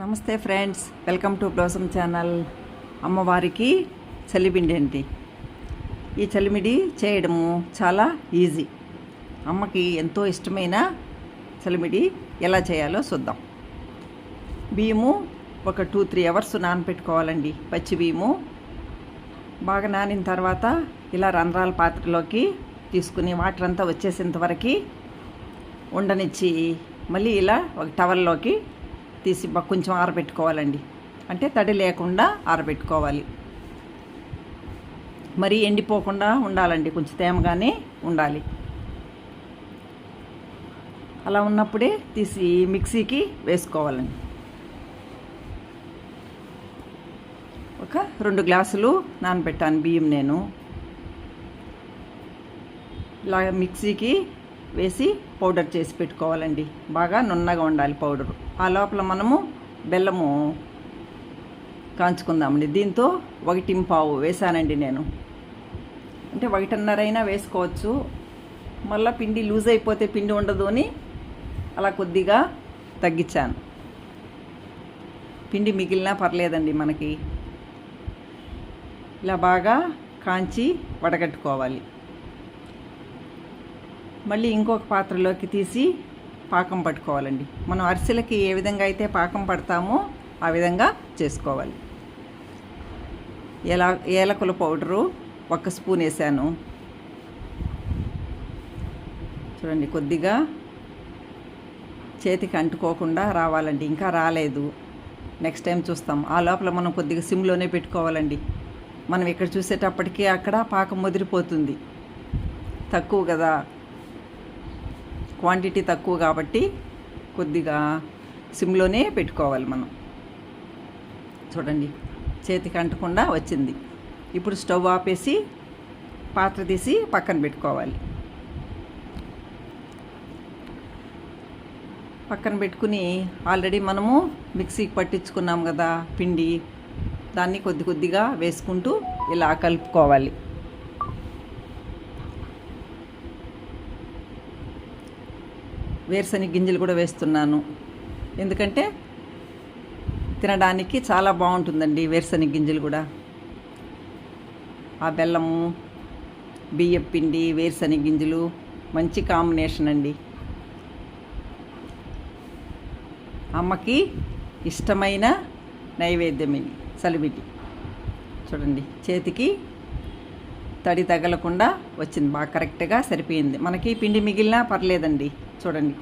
నమస్తే friends welcome to Blossom channel. అమ్మవారికి చలిపిండి ఏంటి? ఈ చలిమిడి చేయడము చాలా ఈజీ. అమ్మకి ఎంతో ఇష్టమైన చలిమిడి ఎలా చేయాలో చూద్దాం. బియ్యము ఒక టూ త్రీ అవర్స్ నానపెట్టుకోవాలండి. పచ్చి బియ్యము బాగా నానిన తర్వాత ఇలా రంధ్రాల పాత్రలోకి తీసుకుని వాటర్ అంతా వచ్చేసేంత వరకు ఉండనిచ్చి మళ్ళీ ఇలా ఒక టవల్లోకి తీసి కొంచెం ఆరబెట్టుకోవాలండి. అంటే తడి లేకుండా ఆరబెట్టుకోవాలి. మరీ ఎండిపోకుండా ఉండాలండి. కొంచెం తేమగానే ఉండాలి. అలా ఉన్నప్పుడే తీసి మిక్సీకి వేసుకోవాలండి. ఒక రెండు గ్లాసులు నానబెట్టాను బియ్యం నేను. ఇలా మిక్సీకి వేసి పౌడర్ చేసి పెట్టుకోవాలండి. బాగా నున్నగా ఉండాలి పౌడరు. ఆ లోపల మనము బెల్లము కాంచుకుందామండి. దీంతో ఒకటింపావు వేసానండి నేను. అంటే ఒకటిన్నరైనా వేసుకోవచ్చు. మళ్ళీ పిండి లూజ్ అయిపోతే పిండి ఉండదు అని అలా కొద్దిగా తగ్గించాను. పిండి మిగిలినా పర్లేదండి మనకి. ఇలా బాగా కాంచి వడగట్టుకోవాలి. మళ్ళీ ఇంకొక పాత్రలోకి తీసి పాకం పట్టుకోవాలండి. మనం అరిసెలకి ఏ విధంగా అయితే పాకం పడతామో ఆ విధంగా చేసుకోవాలి. ఎలా ఏలకుల పౌడరు ఒక స్పూన్ వేసాను. చూడండి కొద్దిగా చేతికి అంటుకోకుండా రావాలండి. ఇంకా రాలేదు. నెక్స్ట్ టైం చూస్తాం. ఆ లోపల మనం కొద్దిగా సిమ్లోనే పెట్టుకోవాలండి. మనం ఇక్కడ చూసేటప్పటికీ అక్కడ పాకం ముదిరిపోతుంది. తక్కువ కదా. క్వాంటిటీ తక్కువ కాబట్టి కొద్దిగా సిమ్లోనే పెట్టుకోవాలి మనం. చూడండి చేతికి అంటకుండా వచ్చింది. ఇప్పుడు స్టవ్ ఆపేసి పాత్ర తీసి పక్కన పెట్టుకోవాలి. పక్కన పెట్టుకుని ఆల్రెడీ మనము మిక్సీకి పట్టించుకున్నాం కదా పిండి. దాన్ని కొద్ది కొద్దిగా వేసుకుంటూ ఇలా కలుపుకోవాలి. వేరుశనగ గింజలు కూడా వేస్తున్నాను. ఎందుకంటే తినడానికి చాలా బాగుంటుందండి వేరుశనగ గింజలు కూడా. ఆ బెల్లము బియ్యం పిండి వేరుశనగ గింజలు మంచి కాంబినేషన్ అండి. అమ్మకి ఇష్టమైన నైవేద్యం ఇది సలిబిటి చూడండి చేతికి తడి తగలకుండా వచ్చింది. బాగా కరెక్ట్గా సరిపోయింది. మనకి పిండి మిగిలినా పర్లేదండి. చూడండి.